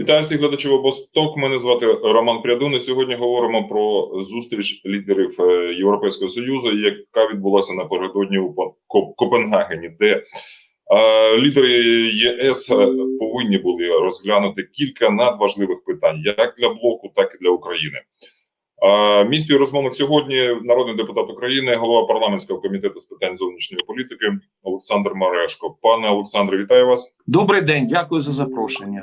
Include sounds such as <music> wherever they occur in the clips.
Вітаю всіх глядачів обосток. Мене звати Роман Прядун. І Сьогодні говоримо про зустріч лідерів е, Європейського союзу, яка відбулася напередодні у Копенгагені, де е, лідери ЄС е, повинні були розглянути кілька надважливих питань, як для блоку, так і для України. Мій співрозмовник сьогодні народний депутат України, голова парламентського комітету з питань зовнішньої політики Олександр Марешко. Пане Олександре, вітаю вас. Добрий день, дякую за запрошення.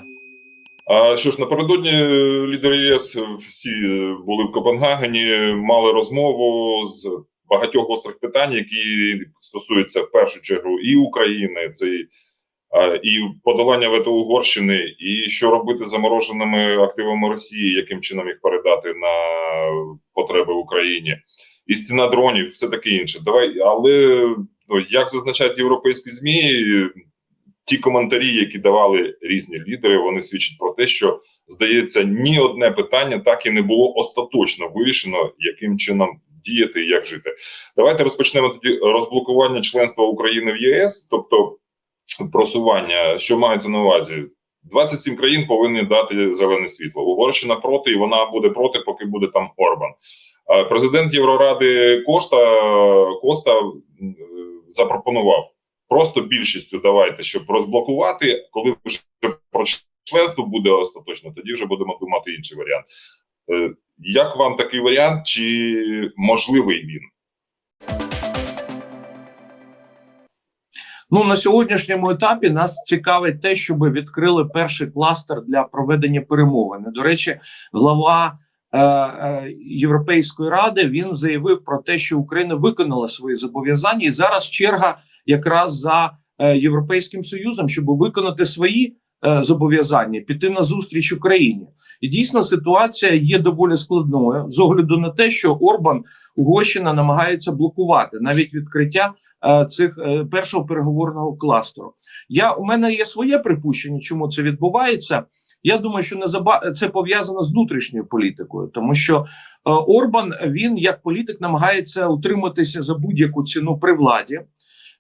А що ж напередодні е, лідери ЄС всі е, були в Копенгагені, мали розмову з багатьох гострих питань, які стосуються в першу чергу і України, це і, подолання вето Угорщини, і що робити з замороженими активами Росії, яким чином їх передати на потреби Україні, і ціна дронів, все таке інше. Давай, але ну як зазначають європейські змі, ті коментарі, які давали різні лідери, вони свідчать про те, що здається, ні одне питання так і не було остаточно вирішено, яким чином діяти і як жити. Давайте розпочнемо тоді розблокування членства України в ЄС, тобто просування, що мається на увазі. 27 країн повинні дати зелене світло. Угорщина проти, і вона буде проти, поки буде там Орбан. Президент Євроради Кошта Коста е, запропонував просто більшістю давайте, щоб розблокувати. Коли вже про членство буде остаточно, тоді вже будемо думати інший варіант. Е, Як вам такий варіант, чи можливий він? Ну на сьогоднішньому етапі нас цікавить те, щоб відкрили перший кластер для проведення перемовин. До речі, глава е, е, Європейської ради він заявив про те, що Україна виконала свої зобов'язання, і зараз черга якраз за е, Європейським Союзом, щоб виконати свої е, зобов'язання, піти на зустріч Україні. І дійсно ситуація є доволі складною з огляду на те, що Орбан Угорщина намагається блокувати навіть відкриття е, цих першого переговорного кластеру. Я у мене є своє припущення, чому це відбувається. Я думаю, що незаба це пов'язано з внутрішньою політикою, тому що Орбан він як політик намагається утриматися за будь-яку ціну при владі.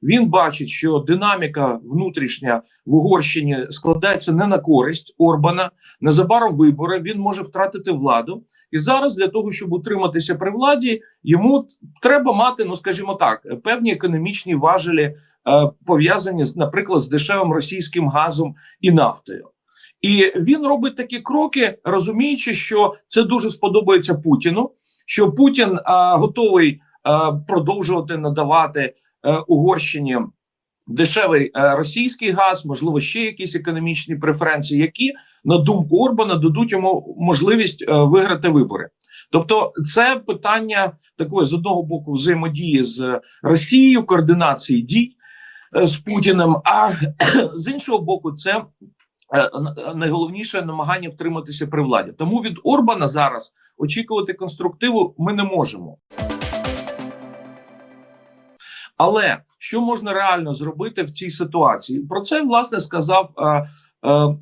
Він бачить, що динаміка внутрішня в Угорщині складається не на користь Орбана. Незабаром вибори він може втратити владу, і зараз для того, щоб утриматися при владі, йому треба мати, ну скажімо так, певні економічні важелі, е, пов'язані наприклад, з дешевим російським газом і нафтою. І він робить такі кроки, розуміючи, що це дуже сподобається Путіну. Що Путін а, готовий а, продовжувати надавати Угорщині дешевий російський газ, можливо, ще якісь економічні преференції, які на думку Орбана дадуть йому можливість виграти вибори. Тобто, це питання такої з одного боку взаємодії з Росією, координації дій е, з Путіним. А <clears throat> з іншого боку, це е, найголовніше намагання втриматися при владі. Тому від Орбана зараз очікувати конструктиву ми не можемо. Але що можна реально зробити в цій ситуації? Про це власне сказав е, е,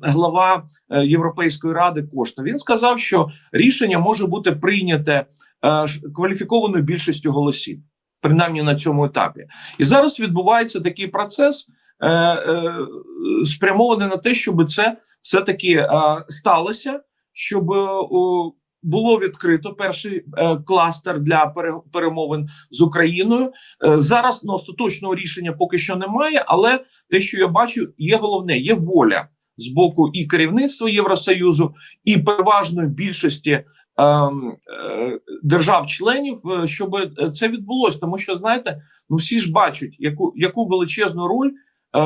глава е, Європейської ради Кошта. Він сказав, що рішення може бути прийняте е, кваліфікованою більшістю голосів, принаймні на цьому етапі. І зараз відбувається такий процес, е, е, спрямований на те, щоб це все таки е, сталося, щоб е, було відкрито перший е, кластер для пере- перемовин з Україною. Е, зараз ну, остаточного рішення поки що немає, але те, що я бачу, є головне: є воля з боку і керівництва Євросоюзу, і переважної більшості. ем, е, Держав-членів, е, щоб е, це відбулося, тому що знаєте, ну всі ж бачать, яку яку величезну роль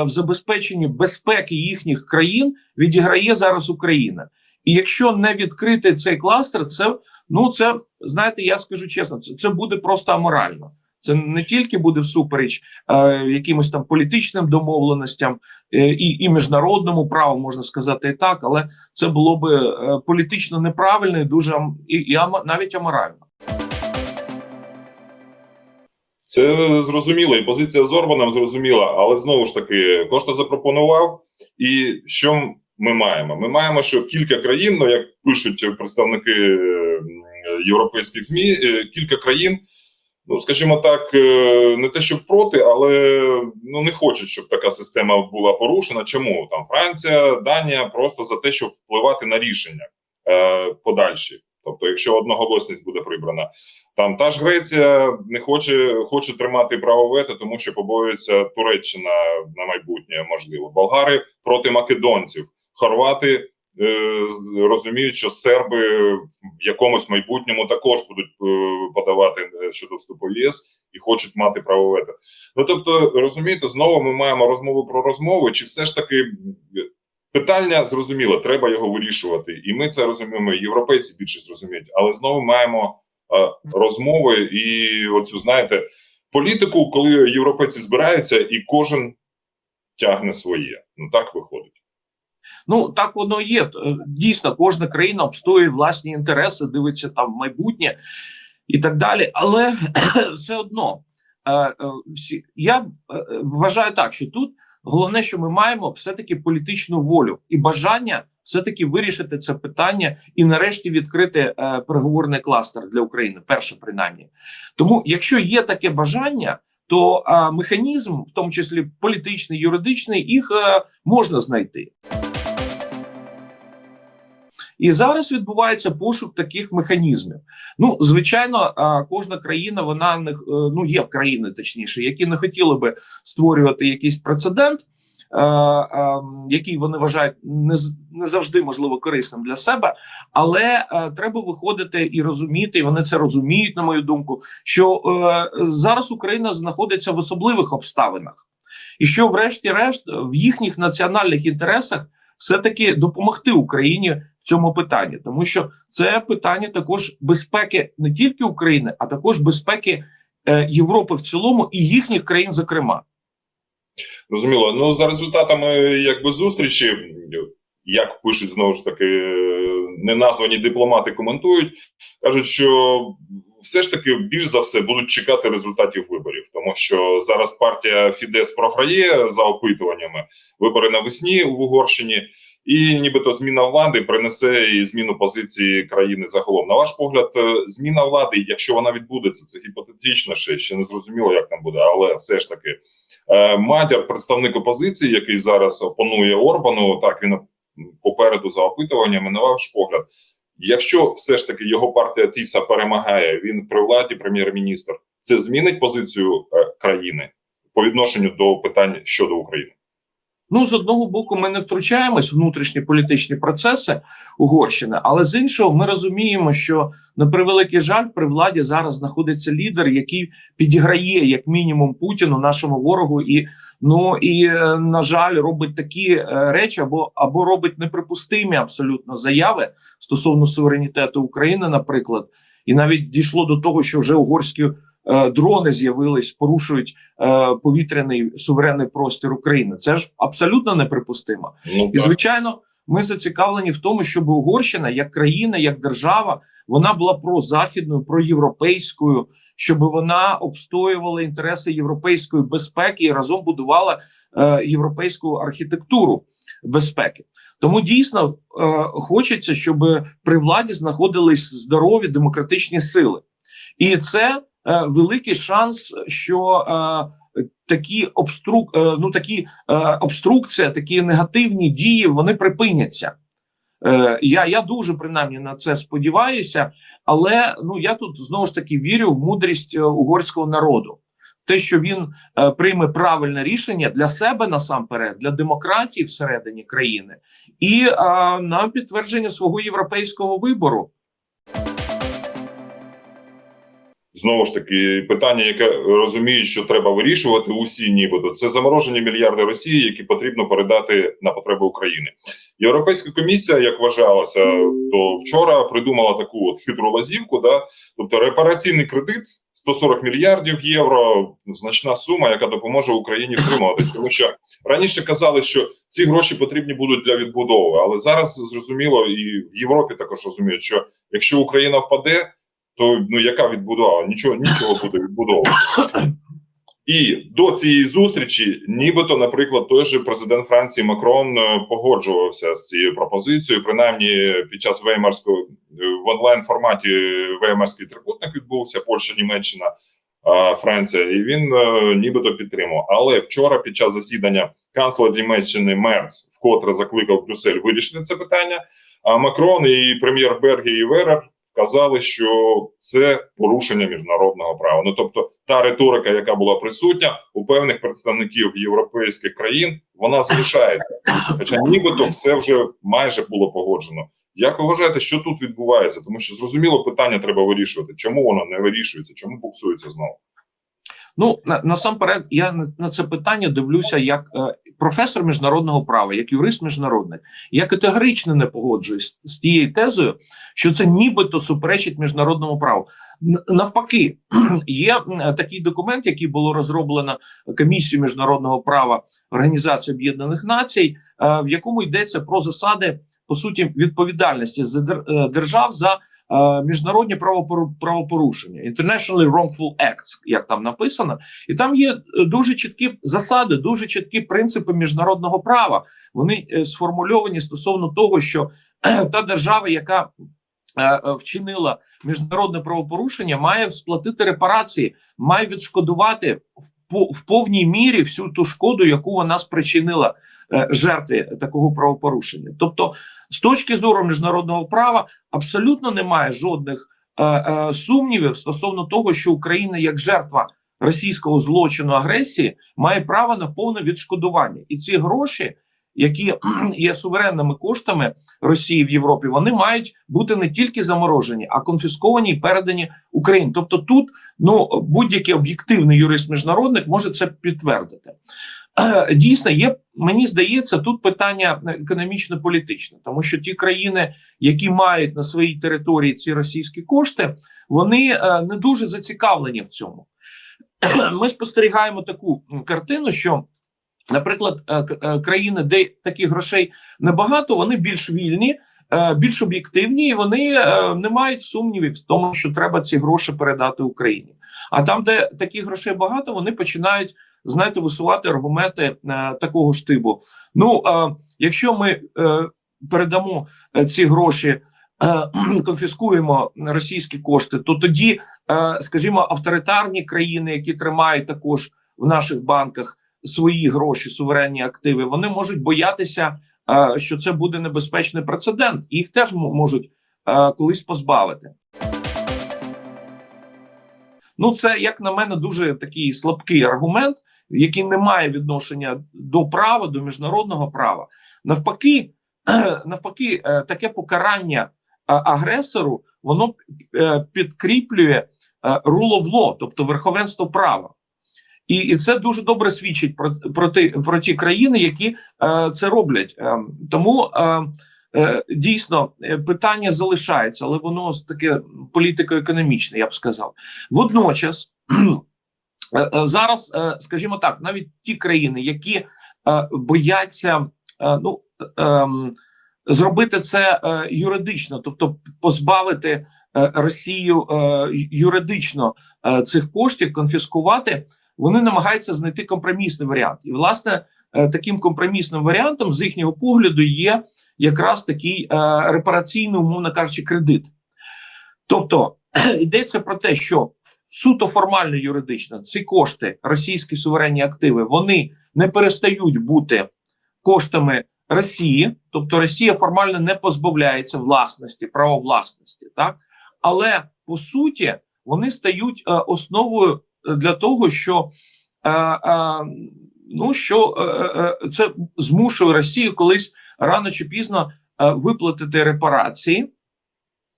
в забезпеченні безпеки їхніх країн відіграє зараз Україна. І якщо не відкрити цей кластер, це ну це знаєте, я скажу чесно, це, це буде просто аморально. Це не тільки буде всупереч е, якимось там політичним домовленостям е, і, і міжнародному праву, можна сказати і так, але це було би е, політично неправильно і дуже і, і ама- навіть аморально. Це зрозуміло, і позиція з Орбаном зрозуміла, але знову ж таки, Кошта запропонував. І що ми маємо? Ми маємо, що кілька країн, ну як пишуть представники е, європейських ЗМІ, е, кілька країн ну скажімо так, е, не те, щоб проти, але ну не хочуть, щоб така система була порушена. Чому там Франція, Данія просто за те, щоб впливати на рішення е, подальші. Тобто, якщо одноголосність буде прибрана, там та ж Греція не хоче хоче тримати право вето, тому що побоюється Туреччина на майбутнє, можливо. Болгари проти македонців, хорвати е, розуміють, що серби в якомусь майбутньому також будуть е, подавати е, щодо вступу в ЄС і хочуть мати право вето. Ну тобто, розумієте, знову ми маємо розмову про розмови, чи все ж таки питання зрозуміло, треба його вирішувати, і ми це розуміємо. Європейці більше зрозуміють, але знову маємо розмови і оцю знаєте політику, коли європейці збираються, і кожен тягне своє. Ну так виходить. Ну так воно є. Е, Дійсно, кожна країна обстоює власні інтереси, дивиться там в майбутнє і так далі. Але <clears throat> все одно е, е, я вважаю так, що тут головне, що ми маємо все-таки політичну волю і бажання все-таки вирішити це питання і нарешті відкрити переговорний кластер для України. Перше, принаймні. Тому, якщо є таке бажання. То е, механізм, в тому числі політичний, юридичний, їх е, можна знайти. І зараз відбувається пошук таких механізмів. Ну, звичайно, кожна країна, вона не е, ну є країни, точніше, які не хотіли би створювати якийсь прецедент, е, е, який вони вважають не, не завжди можливо корисним для себе. Але треба виходити і розуміти, і вони це розуміють, на мою думку, що зараз Україна знаходиться в особливих обставинах, і що, врешті-решт, в їхніх національних інтересах все-таки допомогти Україні в цьому питанні, тому що це питання також безпеки не тільки України, а також безпеки е, Європи в цілому і їхніх країн, зокрема. Зрозуміло. Ну за результатами якби зустрічі, як пишуть знову ж таки неназвані дипломати, коментують, кажуть, що все ж таки більш за все будуть чекати результатів виборів, тому що зараз партія Фідес програє за опитуваннями вибори навесні в Угорщині. І нібито зміна влади принесе і зміну позиції країни загалом. На ваш погляд, е, зміна влади, якщо вона відбудеться, це гіпотетично ще ще не зрозуміло, як там буде, але все ж таки Е, Матір, представник опозиції, який зараз опонує Орбану, так він попереду за опитуваннями. На ваш погляд, якщо все ж таки його партія Тіса перемагає, він при владі, прем'єр-міністр, це змінить позицію е, країни по відношенню до питань щодо України. Ну, з одного боку, ми не втручаємось в внутрішні політичні процеси Угорщини, але з іншого, ми розуміємо, що на превеликий жаль при владі зараз знаходиться лідер, який підіграє як мінімум Путіну, нашому ворогу, і ну і е, на жаль, робить такі е, речі, або або робить неприпустимі абсолютно заяви стосовно суверенітету України, наприклад, і навіть дійшло до того, що вже угорські. Е, Дрони з'явились, порушують е, повітряний суверенний простір України. Це ж абсолютно неприпустимо. Ну І звичайно, ми зацікавлені в тому, щоб Угорщина як країна, як держава, вона була прозахідною, проєвропейською, щоб вона обстоювала інтереси європейської безпеки і разом будувала е, європейську архітектуру безпеки. Тому дійсно е, хочеться, щоб при владі знаходились здорові демократичні сили, і це великий шанс, що е, такі обструк, е, ну такі е, обструкція, такі негативні дії вони припиняться. Е, я, я дуже принаймні на це сподіваюся, але ну я тут знову ж таки вірю в мудрість е, угорського народу. Те, що він е, прийме правильне рішення для себе насамперед, для демократії всередині країни, і е, на підтвердження свого європейського вибору. Знову ж таки, питання, яке розуміють, що треба вирішувати усі, нібито це заморожені мільярди Росії, які потрібно передати на потреби України. Європейська комісія, як вважалося, то вчора придумала таку от хитру лазівку, да, тобто репараційний кредит 140 мільярдів євро, значна сума, яка допоможе Україні втримуватись. Тому що раніше казали, що ці гроші потрібні будуть для відбудови, але зараз зрозуміло, і в Європі також розуміють, що якщо Україна впаде то ну яка відбудова? Нічого нічого буде відбудовувати. І до цієї зустрічі, нібито, наприклад, той же президент Франції Макрон е, погоджувався з цією пропозицією. Принаймні, під час Веймарського е, в онлайн форматі Веймарський трикутник відбувся Польща, Німеччина. Франція, і він е, нібито підтримав. Але вчора, під час засідання канцлер Німеччини Мерц вкотре закликав Брюссель вирішити це питання. А Макрон і прем'єр Бергі і Верер вказали, що це порушення міжнародного права. Ну тобто, та риторика, яка була присутня у певних представників європейських країн, вона залишається. Хоча нібито все вже майже було погоджено. Як ви вважаєте, що тут відбувається? Тому що зрозуміло питання треба вирішувати. Чому воно не вирішується? Чому буксується знову? Ну на, насамперед, я на, на це питання дивлюся як е, професор міжнародного права, як юрист міжнародник. Я категорично не погоджуюсь з тією тезою, що це нібито суперечить міжнародному праву. Навпаки, <clears throat> є такий документ, який було розроблено комісією міжнародного права Організації Об'єднаних Націй, е, в якому йдеться про засади по суті відповідальності е, держав за міжнародні правопору- правопорушення, Internationally Wrongful Acts, як там написано, і там є е, дуже чіткі засади, дуже чіткі принципи міжнародного права. Вони е, сформульовані стосовно того, що е, та держава, яка е, е, вчинила міжнародне правопорушення, має сплатити репарації, має відшкодувати в повній мірі всю ту шкоду, яку вона спричинила е, жертві такого правопорушення. Тобто, з точки зору міжнародного права, абсолютно немає жодних е, е, сумнівів стосовно того, що Україна як жертва російського злочину агресії має право на повне відшкодування, і ці гроші, які <clears throat> є суверенними коштами Росії в Європі, вони мають бути не тільки заморожені, а конфісковані і передані Україні. Тобто, тут ну будь-який об'єктивний юрист міжнародник може це підтвердити. <clears throat> Дійсно, є мені здається, тут питання економічно-політичне, тому що ті країни, які мають на своїй території ці російські кошти, вони е, не дуже зацікавлені в цьому. <clears throat> Ми спостерігаємо таку картину, що, наприклад, е, е, країни, де таких грошей небагато, вони більш вільні. Більш об'єктивні, і вони не мають сумнівів в тому, що треба ці гроші передати Україні. А там, де таких грошей багато, вони починають знаєте, висувати аргументи е, такого штибу. Ну, е, якщо ми е, передамо е, ці гроші, <clears throat> конфіскуємо російські кошти, то тоді, скажімо, авторитарні країни, які тримають також в наших банках свої гроші, суверенні активи, вони можуть боятися, що це буде небезпечний прецедент, їх теж можуть колись позбавити. Ну, це як на мене дуже такий слабкий аргумент, який не має відношення до права, до міжнародного права. Навпаки, <clears throat> навпаки, е, таке покарання е, агресору воно е, підкріплює rule of law, тобто верховенство права. І, і це дуже добре свідчить про, про, ті, про ті країни, які е, це роблять. Е, тому е, дійсно питання залишається, але воно таке політико-економічне, я б сказав. Водночас <clears throat> зараз, е, скажімо так, навіть ті країни, які е, бояться е, ну, е, ем, зробити це е, юридично, тобто позбавити е, Росію е, юридично е, цих коштів, конфіскувати, вони намагаються знайти компромісний варіант. І власне е, таким компромісним варіантом, з їхнього погляду, є якраз такий е, репараційний, умовно кажучи, кредит. Тобто <clears throat> йдеться про те, що суто формально юридично ці кошти, російські суверенні активи, вони не перестають бути коштами Росії, тобто Росія формально не позбавляється власності, права власності, так але по суті вони стають е, основою для того, що е, е, ну що е, е, це змушує Росію колись рано чи пізно е, виплатити репарації.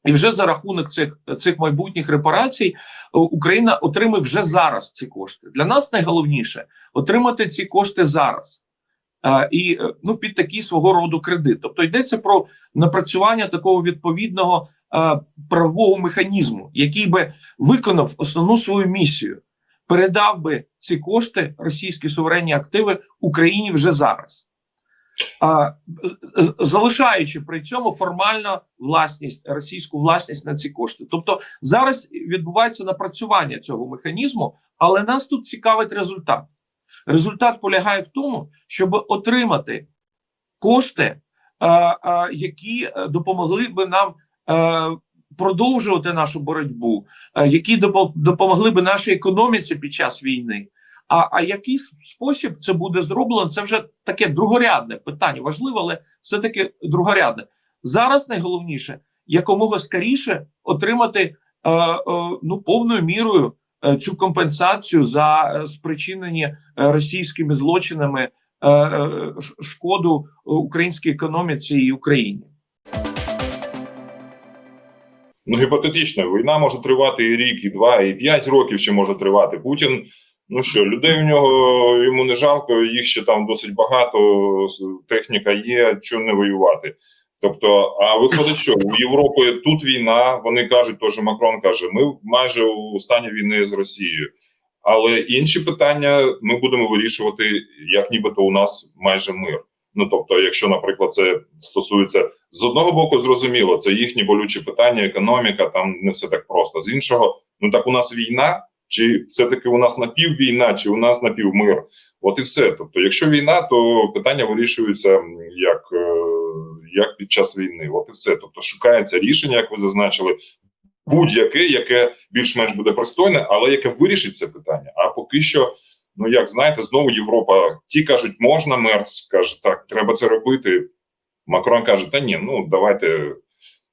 І вже за рахунок цих цих майбутніх репарацій е, Україна отримає вже зараз ці кошти. Для нас найголовніше отримати ці кошти зараз. Е, і е, ну під такий свого роду кредит. Тобто йдеться про напрацювання такого відповідного е, правового механізму, який би виконав основну свою місію, передав би ці кошти, російські суверенні активи Україні вже зараз. Залишаючи при цьому формально власність російську власність на ці кошти. Тобто зараз відбувається напрацювання цього механізму, але нас тут цікавить результат. Результат полягає в тому, щоб отримати кошти, е, е, які е, допомогли би нам продовжувати нашу боротьбу, які допомогли би нашій економіці під час війни. А, а який спосіб це буде зроблено? Це вже таке другорядне питання. Важливе, але все таки другорядне. Зараз найголовніше якомога скоріше отримати е, е, ну повною мірою е, цю компенсацію за е, спричинені е, російськими злочинами е, е, шкоду українській економіці і Україні. Ну, гіпотетично, війна може тривати і рік, і два, і п'ять років ще може тривати. Путін. Ну що, людей в нього йому не жалко, їх ще там досить багато, техніка є, чого не воювати. Тобто, а виходить, що у Європи тут війна. Вони кажуть, теж Макрон каже: ми майже у стані війни з Росією. Але інші питання ми будемо вирішувати, як нібито у нас майже мир. Ну тобто, якщо, наприклад, це стосується з одного боку, зрозуміло, це їхні болючі питання, економіка, там не все так просто. З іншого, ну так у нас війна, чи все-таки у нас напіввійна, чи у нас напівмир? От і все. Тобто, якщо війна, то питання вирішуються як, е, як під час війни. От і все. Тобто, шукається рішення, як ви зазначили, будь-яке, яке більш-менш буде пристойне, але яке вирішить це питання. А поки що. Ну, як знаєте, знову Європа. Ті кажуть, можна, Мерц каже, так, треба це робити. Макрон каже: та ні, ну давайте,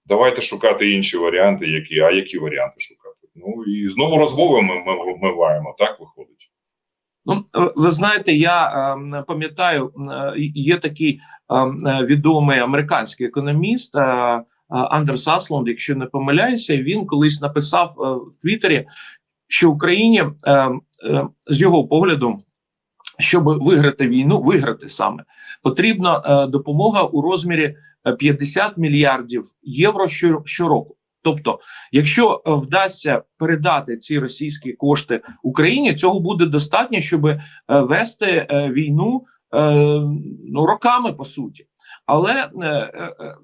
давайте шукати інші варіанти, які, а які варіанти шукати. Ну і знову розмови ми, ми вмиваємо, так виходить. Ну, е, ви знаєте, я е, пам'ятаю, е, є такий е, е, відомий американський економіст е, е, Андерс Аслонд, якщо не помиляюся, він колись написав е, в Твіттері, що Україні е, е, з його погляду, щоб виграти війну, виграти саме потрібна е, допомога у розмірі е, 50 мільярдів євро щороку. Тобто, якщо е, вдасться передати ці російські кошти Україні, цього буде достатньо, щоб е, вести е, війну ну роками по суті. Але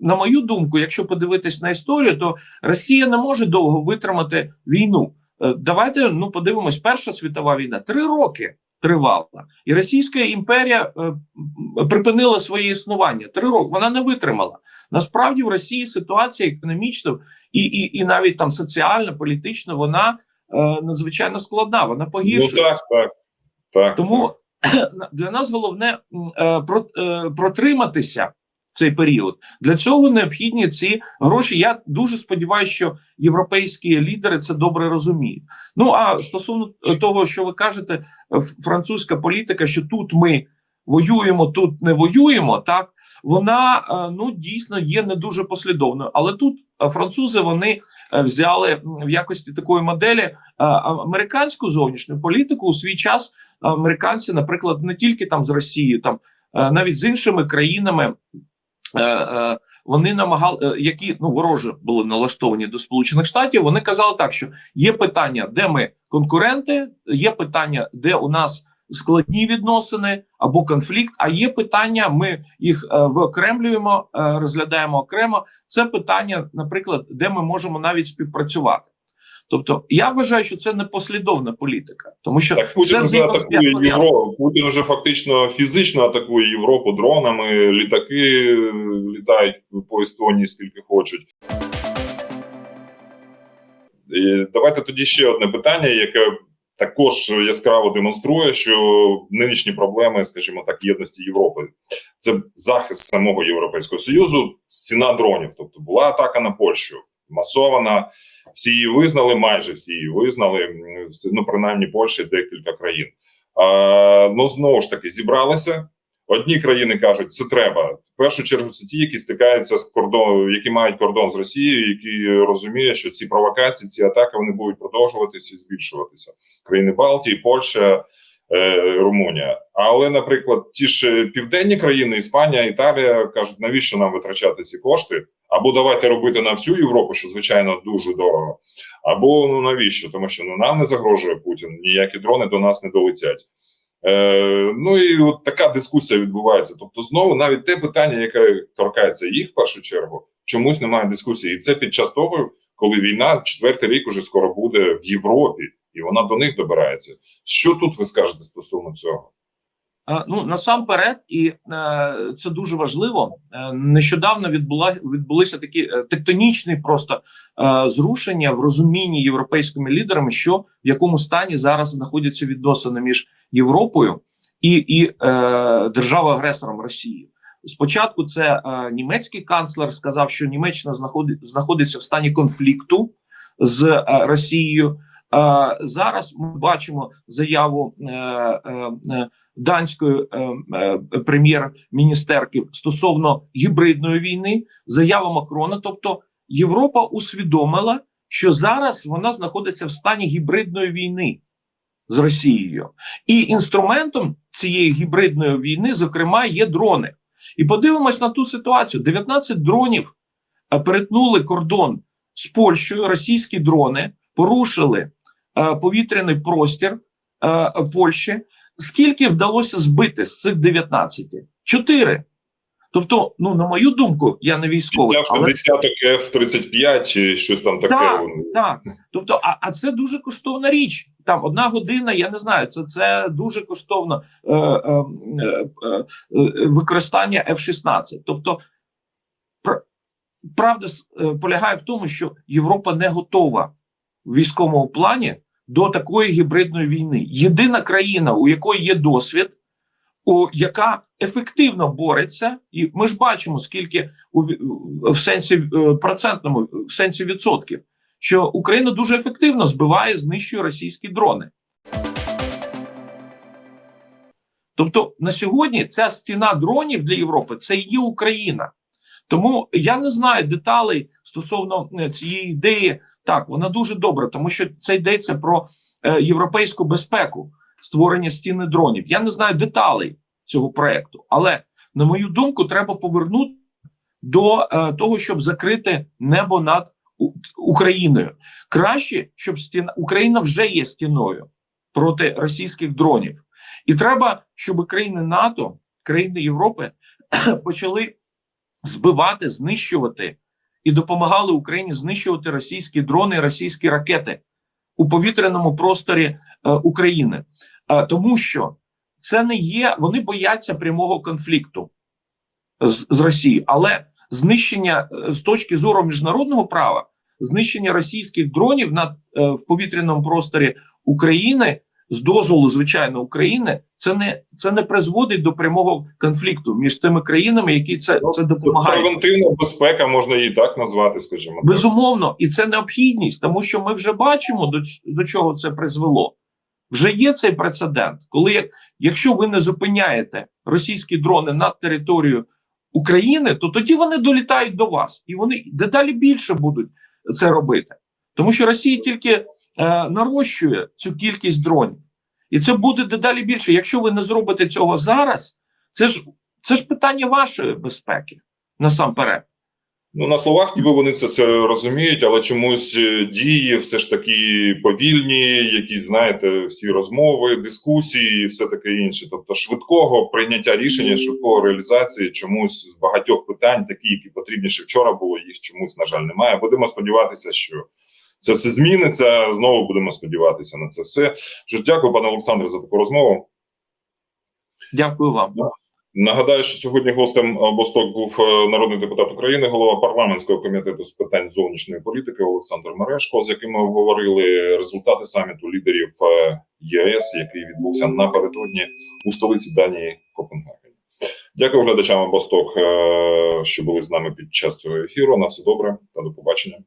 на мою думку, якщо подивитись на історію, то Росія не може довго витримати війну. Давайте ну подивимось, Перша світова війна три роки тривала, і Російська імперія е, припинила своє існування. Три роки вона не витримала. Насправді в Росії ситуація економічна і, і, і навіть там соціально, політично вона е, надзвичайно складна. Вона Ну погіршується. так, так. так Тому <clears throat> для нас головне е, про- е, протриматися цей період. Для цього необхідні ці гроші. Я дуже сподіваюся, що європейські лідери це добре розуміють. Ну а стосовно того, що ви кажете, французька політика, що тут ми воюємо, тут не воюємо, так вона е, ну дійсно є не дуже послідовною. Але тут е, французи вони е, взяли в якості такої моделі американську зовнішню політику у свій час американці, наприклад, не тільки там з Росією, там навіть з іншими країнами. Е, е, Вони намагали, е, які ну вороже були налаштовані до Сполучених Штатів. Вони казали так, що є питання, де ми конкуренти, є питання, де у нас складні відносини або конфлікт. А є питання, ми їх виокремлюємо, розглядаємо окремо. Це питання, наприклад, де ми можемо навіть співпрацювати. Тобто, я вважаю, що це не послідовна політика, тому що Так Путін вже атакує. Європу. Путін вже фактично фізично атакує Європу дронами, літаки е, літають по Естонії скільки хочуть. І давайте тоді ще одне питання, яке також яскраво демонструє, що нинішні проблеми, скажімо так, єдності Європи це захист самого Європейського Союзу, стіна дронів. Тобто була атака на Польщу, масована. Всі її визнали, майже всі її визнали. Ну, принаймні, Польща декілька країн. А, ну знову ж таки зібралися. Одні країни кажуть, це треба. В першу чергу це ті, які стикаються з кордоном, які мають кордон з Росією, які розуміють, що ці провокації, ці атаки вони будуть продовжуватися і збільшуватися. Країни Балтії, Польща, Румунія. Але, наприклад, ті ж південні країни, Іспанія, Італія кажуть, навіщо нам витрачати ці кошти? Або давайте робити на всю Європу, що звичайно дуже дорого. Або ну навіщо? Тому що ну нам не загрожує Путін, ніякі дрони до нас не долетять. Е, ну і от така дискусія відбувається. Тобто, знову навіть те питання, яке торкається їх в першу чергу, чомусь немає дискусії. І це під час того, коли війна четвертий рік уже скоро буде в Європі, і вона до них добирається. Що тут ви скажете стосовно цього? Е, Ну насамперед, і е, це дуже важливо. Е, нещодавно відбула відбулися такі е, тектонічні просто е, зрушення в розумінні європейськими лідерами, що в якому стані зараз знаходяться відносини між Європою і, і е, державою-агресором Росією. Спочатку це е, німецький канцлер сказав, що Німеччина знаходить, знаходиться в стані конфлікту з е, Росією. Зараз ми бачимо заяву е, е, е, данської прем'єр-міністерки стосовно гібридної війни, заява Макрона. Тобто Європа усвідомила, що зараз вона знаходиться в стані гібридної війни з Росією, і інструментом цієї гібридної війни, зокрема, є дрони. І подивимось на ту ситуацію: 19 дронів перетнули кордон з Польщею. Російські дрони порушили повітряний простір е, Польщі. Скільки вдалося збити з цих 19? Чотири. Тобто, ну на мою думку, я не військовий, але десяток F-35 чи щось там таке. Так. так. Тобто, а, а це дуже коштовна річ. Там одна година, я не знаю, це, це дуже коштовно е, е, е, е, використання F-16. Тобто, пр- правда е, полягає в тому, що Європа не готова в військовому плані до такої гібридної війни. Єдина країна, у якої є досвід, у яка ефективно бореться, і ми ж бачимо, скільки у в сенсі е, процентному, в сенсі відсотків, що Україна дуже ефективно збиває, знищує російські дрони. Тобто на сьогодні ця стіна дронів для Європи це є Україна. Тому я не знаю деталей стосовно е, цієї ідеї. Так, вона дуже добра, тому що це йдеться про е, європейську безпеку, створення стіни дронів. Я не знаю деталей цього проекту, але на мою думку, треба повернути до е, того, щоб закрити небо над Україною. Краще, щоб стіна Україна вже є стіною проти російських дронів, і треба, щоб країни НАТО, країни Європи <clears throat> почали збивати, знищувати і допомагали Україні знищувати російські дрони, російські ракети у повітряному просторі е, України, е, тому що це не є. Вони бояться прямого конфлікту з, з Росією, але знищення е, з точки зору міжнародного права, знищення російських дронів над е, в повітряному просторі України з дозволу, звичайно, України, це не це не призводить до прямого конфлікту між тими країнами, які це, це Це допомагають. превентивна безпека, можна її так назвати, скажімо. так. Безумовно, і це необхідність, тому що ми вже бачимо до, до чого це призвело. Вже є цей прецедент, коли якщо ви не зупиняєте російські дрони над територією України, то тоді вони долітають до вас, і вони дедалі більше будуть це робити, тому що Росія тільки нарощує цю кількість дронів, і це буде дедалі більше. Якщо ви не зробите цього зараз, це ж це ж питання вашої безпеки насамперед. Ну на словах, ніби вони це все розуміють, але чомусь е, дії все ж таки повільні, якісь знаєте, всі розмови, дискусії, і все таке інше. Тобто, швидкого прийняття рішення, швидкого реалізації чомусь з багатьох питань, такі, які потрібні ще вчора було, їх чомусь на жаль немає. Будемо сподіватися, що це все зміниться. Знову будемо сподіватися на це все. Що ж, дякую, пане Олександре, за таку розмову. Дякую вам. Нагадаю, що сьогодні гостем е, Босток був е, народний депутат України, голова парламентського комітету з питань зовнішньої політики Олександр Мерешко, з яким ми обговорили результати саміту лідерів е, ЄС, який відбувся напередодні у столиці Данії Копенгагені. Дякую глядачам Босток, що були з нами під час цього ефіру. На все добре та до побачення.